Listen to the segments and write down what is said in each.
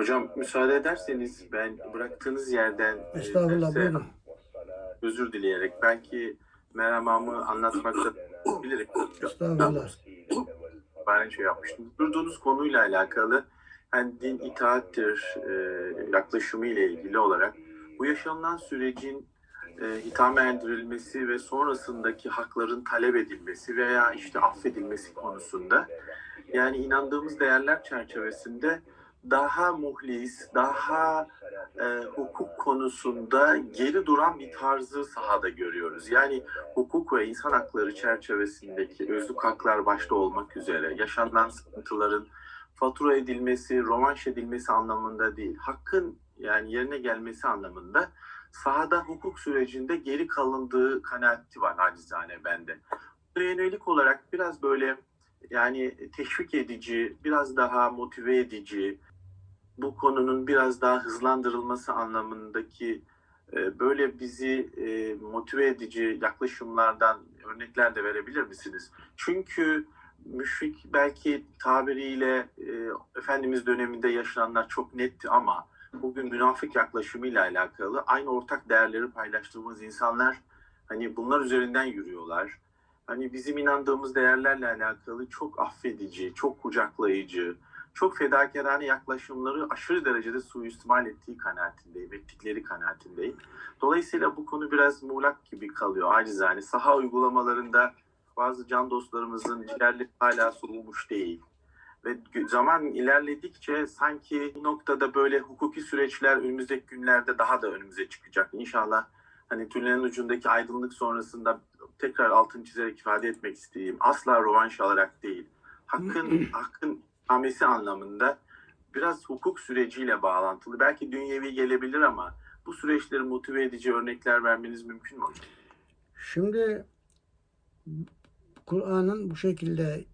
Hocam müsaade ederseniz ben bıraktığınız yerden e, Estağfurullah derse buyurun. özür dileyerek belki meramamı anlatmakta bilirim. Estağfurullah. Ben şey yapmıştım. Durduğunuz konuyla alakalı yani din itaattir e, yaklaşımı ile ilgili olarak bu yaşanılan sürecin e, hitame erdirilmesi ve sonrasındaki hakların talep edilmesi veya işte affedilmesi konusunda yani inandığımız değerler çerçevesinde daha muhlis, daha e, hukuk konusunda geri duran bir tarzı sahada görüyoruz. Yani hukuk ve insan hakları çerçevesindeki özlük haklar başta olmak üzere yaşanan sıkıntıların fatura edilmesi, rövanş edilmesi anlamında değil, hakkın yani yerine gelmesi anlamında sahada hukuk sürecinde geri kalındığı kanaati var acizane bende. Yönelik olarak biraz böyle yani teşvik edici, biraz daha motive edici, bu konunun biraz daha hızlandırılması anlamındaki e, böyle bizi e, motive edici yaklaşımlardan örnekler de verebilir misiniz? Çünkü müşrik belki tabiriyle e, Efendimiz döneminde yaşananlar çok netti ama bugün münafık yaklaşımıyla alakalı aynı ortak değerleri paylaştığımız insanlar hani bunlar üzerinden yürüyorlar. Hani bizim inandığımız değerlerle alakalı çok affedici, çok kucaklayıcı, çok fedakarane yaklaşımları aşırı derecede suistimal ettiği kanaatindeyim, ettikleri kanaatindeyim. Dolayısıyla bu konu biraz muğlak gibi kalıyor acizane. Saha uygulamalarında bazı can dostlarımızın ciğerleri hala soğumuş değil. Ve zaman ilerledikçe sanki bu noktada böyle hukuki süreçler önümüzdeki günlerde daha da önümüze çıkacak. İnşallah hani tünelin ucundaki aydınlık sonrasında tekrar altını çizerek ifade etmek istediğim asla rövanş alarak değil. Hakkın hakkın hamesi anlamında biraz hukuk süreciyle bağlantılı. Belki dünyevi gelebilir ama bu süreçleri motive edici örnekler vermeniz mümkün mü? Şimdi Kur'an'ın bu şekilde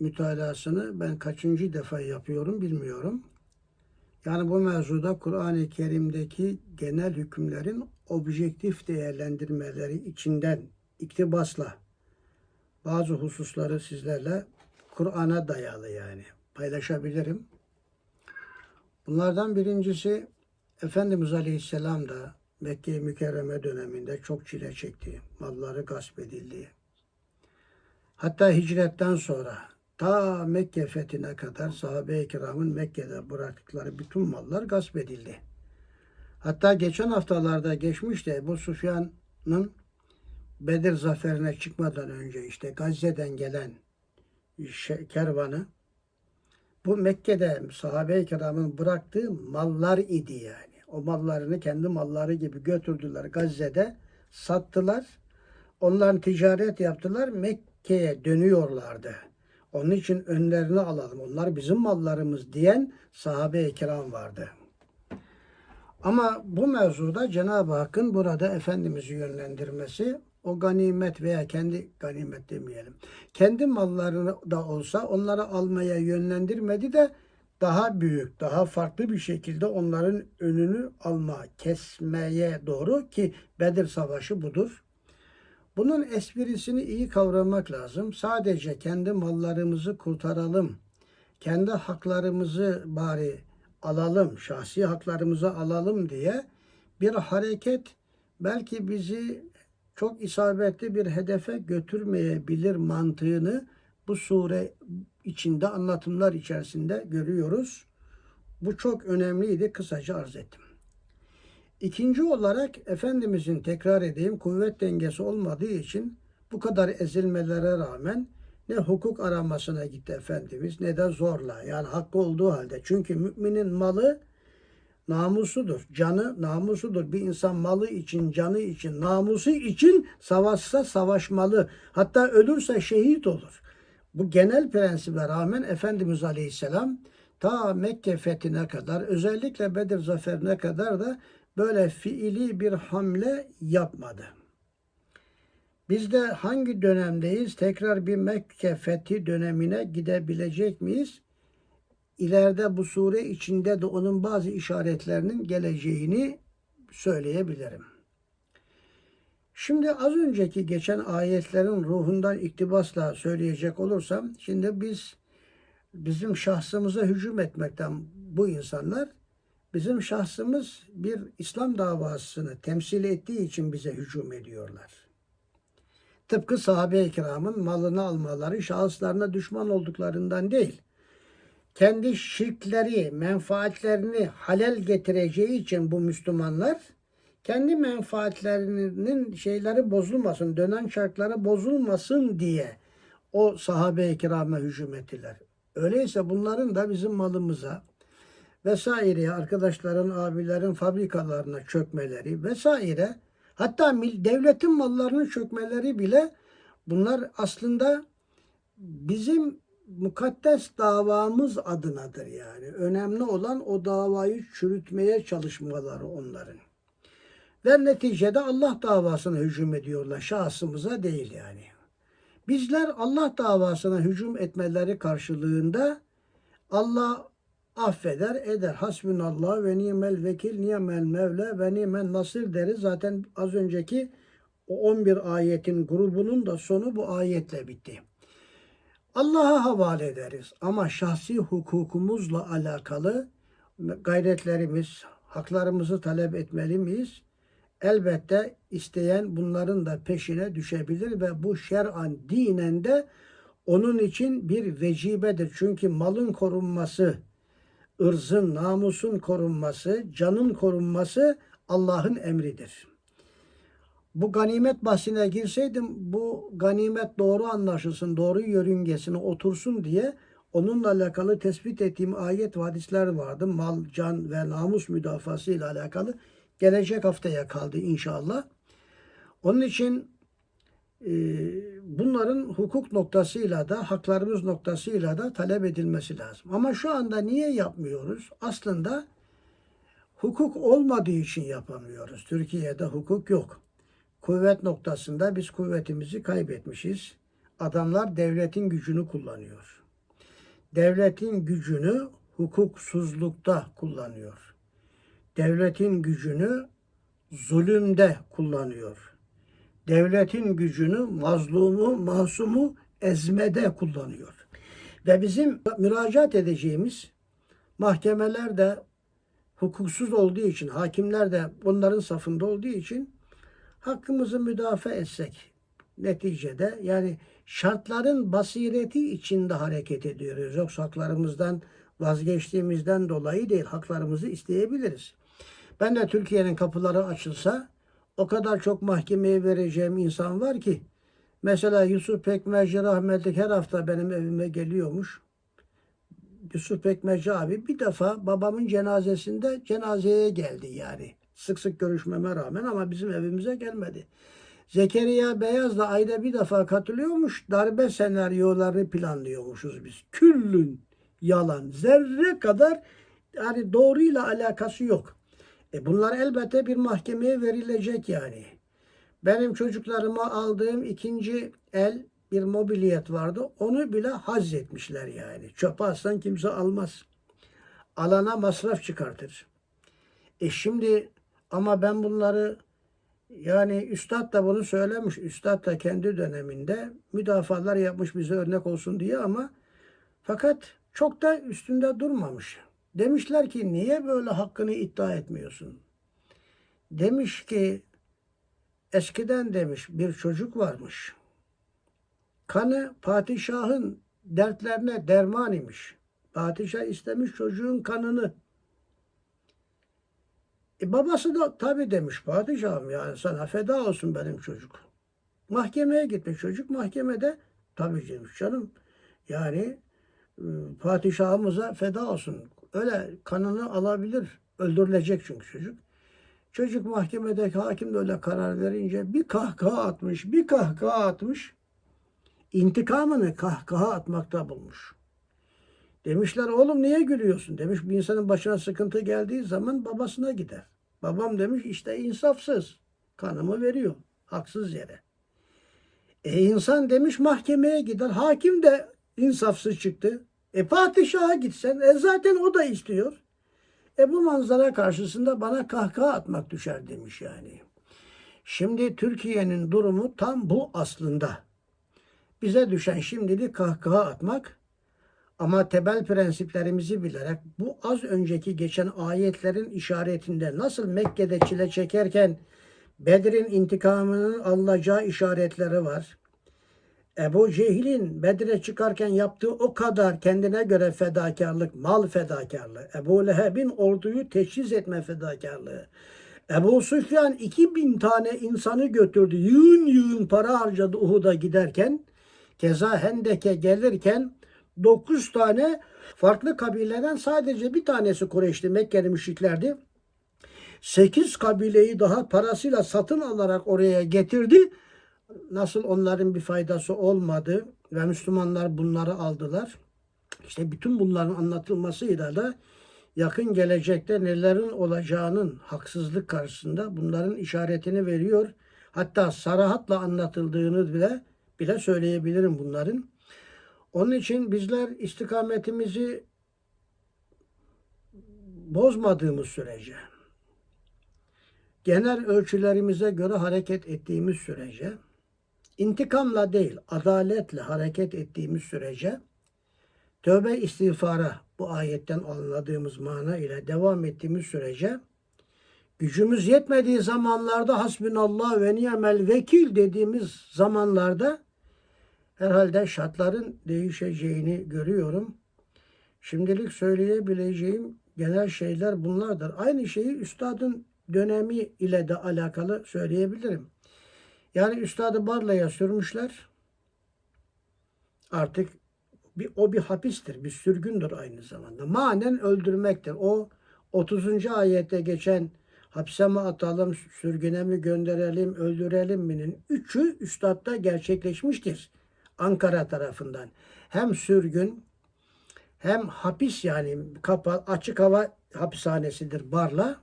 mütalasını ben kaçıncı defa yapıyorum bilmiyorum. Yani bu mevzuda Kur'an-ı Kerim'deki genel hükümlerin objektif değerlendirmeleri içinden iktibasla bazı hususları sizlerle Kur'an'a dayalı yani paylaşabilirim. Bunlardan birincisi Efendimiz Aleyhisselam da Mekke-i Mükerreme döneminde çok çile çekti. Malları gasp edildi. Hatta hicretten sonra ta Mekke fethine kadar sahabe-i kiramın Mekke'de bıraktıkları bütün mallar gasp edildi. Hatta geçen haftalarda geçmişti bu Sufyan'ın Bedir zaferine çıkmadan önce işte Gazze'den gelen kervanı bu Mekke'de sahabe-i kiramın bıraktığı mallar idi yani. O mallarını kendi malları gibi götürdüler Gazze'de sattılar. Onların ticaret yaptılar. Mekke'ye dönüyorlardı. Onun için önlerini alalım. Onlar bizim mallarımız diyen sahabe-i kiram vardı. Ama bu mevzuda Cenab-ı Hakk'ın burada Efendimiz'i yönlendirmesi o ganimet veya kendi ganimet demeyelim. Kendi mallarını da olsa onları almaya yönlendirmedi de daha büyük, daha farklı bir şekilde onların önünü alma, kesmeye doğru ki Bedir Savaşı budur. Bunun esprisini iyi kavramak lazım. Sadece kendi mallarımızı kurtaralım, kendi haklarımızı bari alalım, şahsi haklarımızı alalım diye bir hareket belki bizi çok isabetli bir hedefe götürmeyebilir mantığını bu sure içinde anlatımlar içerisinde görüyoruz. Bu çok önemliydi. Kısaca arz ettim. İkinci olarak Efendimizin tekrar edeyim kuvvet dengesi olmadığı için bu kadar ezilmelere rağmen ne hukuk aramasına gitti Efendimiz ne de zorla. Yani hakkı olduğu halde. Çünkü müminin malı namusudur. Canı namusudur. Bir insan malı için, canı için, namusu için savaşsa savaşmalı. Hatta ölürse şehit olur. Bu genel prensibe rağmen Efendimiz Aleyhisselam ta Mekke fethine kadar özellikle Bedir zaferine kadar da böyle fiili bir hamle yapmadı. Biz de hangi dönemdeyiz? Tekrar bir Mekke fethi dönemine gidebilecek miyiz? İleride bu sure içinde de onun bazı işaretlerinin geleceğini söyleyebilirim. Şimdi az önceki geçen ayetlerin ruhundan iktibasla söyleyecek olursam, şimdi biz bizim şahsımıza hücum etmekten bu insanlar bizim şahsımız bir İslam davasını temsil ettiği için bize hücum ediyorlar. Tıpkı sahabe-i kiramın malını almaları şahıslarına düşman olduklarından değil. Kendi şirkleri, menfaatlerini halel getireceği için bu Müslümanlar kendi menfaatlerinin şeyleri bozulmasın, dönen çarkları bozulmasın diye o sahabe-i kirama hücum ettiler. Öyleyse bunların da bizim malımıza vesaire arkadaşların, abilerin fabrikalarına çökmeleri vesaire hatta devletin mallarının çökmeleri bile bunlar aslında bizim mukaddes davamız adınadır yani. Önemli olan o davayı çürütmeye çalışmaları onların. Ve neticede Allah davasına hücum ediyorlar. Şahsımıza değil yani. Bizler Allah davasına hücum etmeleri karşılığında Allah affeder eder. Hasbunallah ve nimel vekil, nimel mevle ve nimel nasir deriz. Zaten az önceki o 11 ayetin grubunun da sonu bu ayetle bitti. Allah'a havale ederiz ama şahsi hukukumuzla alakalı gayretlerimiz, haklarımızı talep etmeli miyiz? Elbette isteyen bunların da peşine düşebilir ve bu şer'an dinen de onun için bir vecibedir. Çünkü malın korunması, ırzın, namusun korunması, canın korunması Allah'ın emridir. Bu ganimet bahsine girseydim bu ganimet doğru anlaşılsın, doğru yörüngesine otursun diye onunla alakalı tespit ettiğim ayet ve hadisler vardı. Mal, can ve namus müdafası ile alakalı. Gelecek haftaya kaldı inşallah. Onun için e, bunların hukuk noktasıyla da haklarımız noktasıyla da talep edilmesi lazım. Ama şu anda niye yapmıyoruz? Aslında hukuk olmadığı için yapamıyoruz. Türkiye'de hukuk yok. Kuvvet noktasında biz kuvvetimizi kaybetmişiz. Adamlar devletin gücünü kullanıyor. Devletin gücünü hukuksuzlukta kullanıyor. Devletin gücünü zulümde kullanıyor. Devletin gücünü mazlumu, masumu ezmede kullanıyor. Ve bizim müracaat edeceğimiz mahkemeler de hukuksuz olduğu için, hakimler de onların safında olduğu için hakkımızı müdafaa etsek neticede yani şartların basireti içinde hareket ediyoruz. Yoksa haklarımızdan vazgeçtiğimizden dolayı değil haklarımızı isteyebiliriz. Ben de Türkiye'nin kapıları açılsa o kadar çok mahkemeye vereceğim insan var ki mesela Yusuf Pekmezci rahmetlik her hafta benim evime geliyormuş. Yusuf Pekmezci abi bir defa babamın cenazesinde cenazeye geldi yani. Sık sık görüşmeme rağmen ama bizim evimize gelmedi. Zekeriya Beyaz da ayda bir defa katılıyormuş. Darbe senaryolarını planlıyormuşuz biz. Küllün yalan. Zerre kadar yani doğruyla alakası yok. E bunlar elbette bir mahkemeye verilecek yani. Benim çocuklarıma aldığım ikinci el bir mobiliyet vardı. Onu bile haz etmişler yani. Çöpe atsan kimse almaz. Alana masraf çıkartır. E şimdi ama ben bunları yani Üstad da bunu söylemiş. Üstad da kendi döneminde müdafalar yapmış bize örnek olsun diye ama fakat çok da üstünde durmamış. Demişler ki niye böyle hakkını iddia etmiyorsun? Demiş ki eskiden demiş bir çocuk varmış. Kanı padişahın dertlerine derman imiş. Padişah istemiş çocuğun kanını. E babası da tabi demiş padişahım yani sana feda olsun benim çocuk. Mahkemeye gitmiş çocuk. Mahkemede tabi demiş canım. Yani e, padişahımıza feda olsun. Öyle kanını alabilir. Öldürülecek çünkü çocuk. Çocuk mahkemedeki hakim de öyle karar verince bir kahkaha atmış, bir kahkaha atmış. İntikamını kahkaha atmakta bulmuş. Demişler oğlum niye gülüyorsun? Demiş bir insanın başına sıkıntı geldiği zaman babasına gider. Babam demiş işte insafsız. Kanımı veriyor. Haksız yere. E insan demiş mahkemeye gider. Hakim de insafsız çıktı. E padişaha gitsen e zaten o da istiyor. E bu manzara karşısında bana kahkaha atmak düşer demiş yani. Şimdi Türkiye'nin durumu tam bu aslında. Bize düşen şimdilik kahkaha atmak Ama temel prensiplerimizi bilerek bu az önceki geçen ayetlerin işaretinde nasıl Mekke'de çile çekerken Bedir'in intikamının alınacağı işaretleri var. Ebu Cehil'in Bedir'e çıkarken yaptığı o kadar kendine göre fedakarlık, mal fedakarlığı, Ebu Leheb'in orduyu teçhiz etme fedakarlığı, Ebu Süfyan 2000 tane insanı götürdü, yığın yığın para harcadı Uhud'a giderken, keza Hendek'e gelirken 9 tane farklı kabileden sadece bir tanesi Kureyş'ti, Mekkeli müşriklerdi. 8 kabileyi daha parasıyla satın alarak oraya getirdi. Nasıl onların bir faydası olmadı ve Müslümanlar bunları aldılar. İşte bütün bunların anlatılmasıyla da yakın gelecekte nelerin olacağının haksızlık karşısında bunların işaretini veriyor. Hatta sarahatla anlatıldığını bile bile söyleyebilirim bunların. Onun için bizler istikametimizi bozmadığımız sürece genel ölçülerimize göre hareket ettiğimiz sürece intikamla değil adaletle hareket ettiğimiz sürece tövbe istiğfara bu ayetten anladığımız mana ile devam ettiğimiz sürece gücümüz yetmediği zamanlarda hasbunallah ve ni'mel vekil dediğimiz zamanlarda herhalde şartların değişeceğini görüyorum. Şimdilik söyleyebileceğim genel şeyler bunlardır. Aynı şeyi üstadın dönemi ile de alakalı söyleyebilirim. Yani üstadı Barla'ya sürmüşler. Artık bir, o bir hapistir, bir sürgündür aynı zamanda. Manen öldürmektir. O 30. ayette geçen hapse mi atalım, sürgüne mi gönderelim, öldürelim mi'nin üçü üstadda gerçekleşmiştir. Ankara tarafından. Hem sürgün hem hapis yani kapa, açık hava hapishanesidir Barla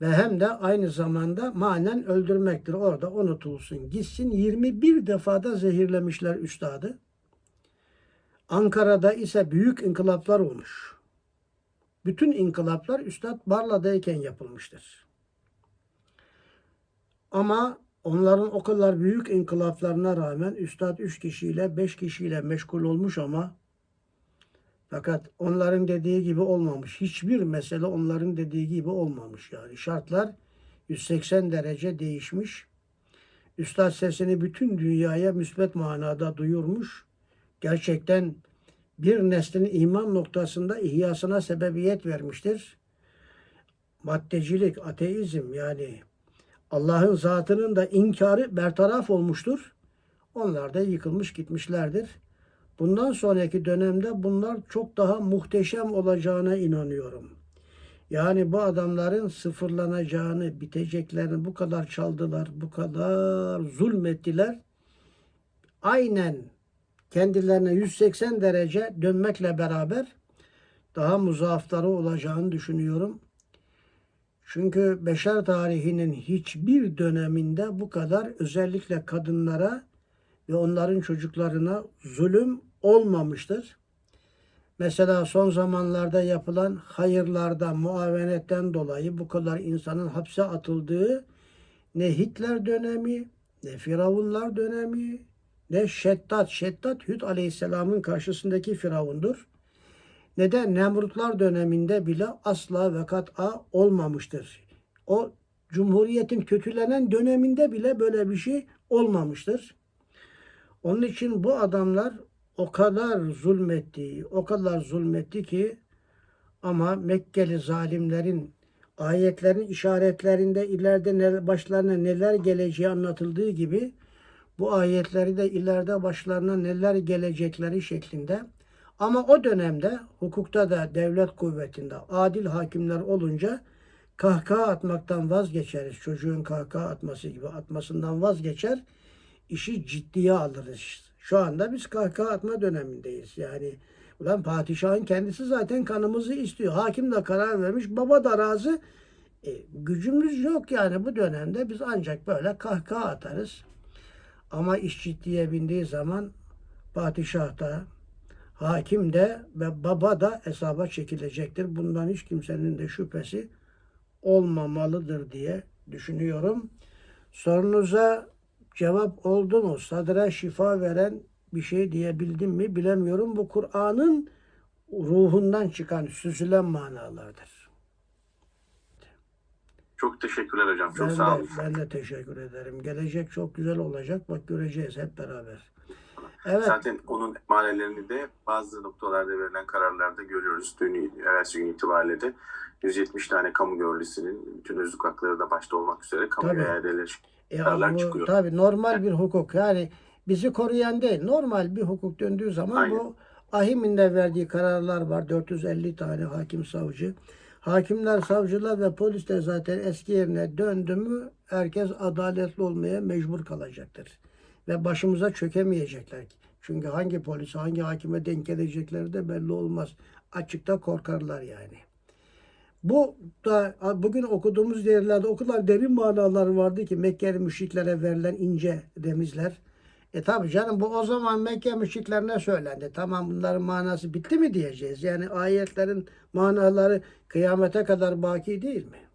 ve hem de aynı zamanda manen öldürmektir. Orada unutulsun gitsin. 21 defada zehirlemişler üstadı. Ankara'da ise büyük inkılaplar olmuş. Bütün inkılaplar Üstad Barla'dayken yapılmıştır. Ama onların o kadar büyük inkılaplarına rağmen Üstad 3 kişiyle 5 kişiyle meşgul olmuş ama fakat onların dediği gibi olmamış. Hiçbir mesele onların dediği gibi olmamış yani. Şartlar 180 derece değişmiş. Üstad sesini bütün dünyaya müsbet manada duyurmuş. Gerçekten bir neslin iman noktasında ihyasına sebebiyet vermiştir. Maddecilik, ateizm yani Allah'ın zatının da inkarı bertaraf olmuştur. Onlar da yıkılmış gitmişlerdir. Bundan sonraki dönemde bunlar çok daha muhteşem olacağına inanıyorum. Yani bu adamların sıfırlanacağını, biteceklerini bu kadar çaldılar, bu kadar zulmettiler. Aynen kendilerine 180 derece dönmekle beraber daha muzaafları olacağını düşünüyorum. Çünkü beşer tarihinin hiçbir döneminde bu kadar özellikle kadınlara ve onların çocuklarına zulüm olmamıştır. Mesela son zamanlarda yapılan hayırlardan, muavenetten dolayı bu kadar insanın hapse atıldığı ne Hitler dönemi, ne Firavunlar dönemi, ne Şeddat, Şeddat Hüd Aleyhisselam'ın karşısındaki Firavundur. Ne de Nemrutlar döneminde bile asla ve kat'a olmamıştır. O Cumhuriyet'in kötülenen döneminde bile böyle bir şey olmamıştır. Onun için bu adamlar o kadar zulmetti, o kadar zulmetti ki ama Mekkeli zalimlerin ayetlerin işaretlerinde ileride başlarına neler geleceği anlatıldığı gibi bu ayetleri de ileride başlarına neler gelecekleri şeklinde ama o dönemde hukukta da devlet kuvvetinde adil hakimler olunca kahkaha atmaktan vazgeçeriz. Çocuğun kahkaha atması gibi atmasından vazgeçer. işi ciddiye alırız. Şu anda biz kahkaha atma dönemindeyiz. Yani ulan padişahın kendisi zaten kanımızı istiyor. Hakim de karar vermiş. Baba da razı. E, gücümüz yok yani bu dönemde biz ancak böyle kahkaha atarız. Ama iş ciddiye bindiği zaman padişah da hakim de ve baba da hesaba çekilecektir. Bundan hiç kimsenin de şüphesi olmamalıdır diye düşünüyorum. Sorunuza cevap oldu mu? Sadra şifa veren bir şey diyebildim mi bilemiyorum. Bu Kur'an'ın ruhundan çıkan, süzülen manalardır. Çok teşekkürler hocam. Çok ben sağ de, olun. ben de teşekkür ederim. Gelecek çok güzel olacak. Bak göreceğiz hep beraber. Evet. Zaten onun emanelerini de bazı noktalarda verilen kararlarda görüyoruz. Dün evvelsi gün itibariyle de 170 tane kamu görevlisinin bütün özlük hakları da başta olmak üzere kamu Tabii. iadeleştirmeleri E, kararlar bu çıkıyor. tabii normal bir hukuk. Yani bizi koruyan değil. Normal bir hukuk döndüğü zaman Aynen. bu AHİM'in de verdiği kararlar var. 450 tane hakim savcı. Hakimler, savcılar ve polis de zaten eski yerine döndü mü herkes adaletli olmaya mecbur kalacaktır. Ve başımıza çökemeyecekler. Çünkü hangi polis, hangi hakime denk gelecekleri de belli olmaz. Açıkta korkarlar yani. Bu da bugün okuduğumuz yerlerde o kadar derin manalar vardı ki Mekkeli müşriklere verilen ince remizler. E tabi canım bu o zaman Mekke müşriklerine söylendi. Tamam bunların manası bitti mi diyeceğiz. Yani ayetlerin manaları kıyamete kadar baki değil mi?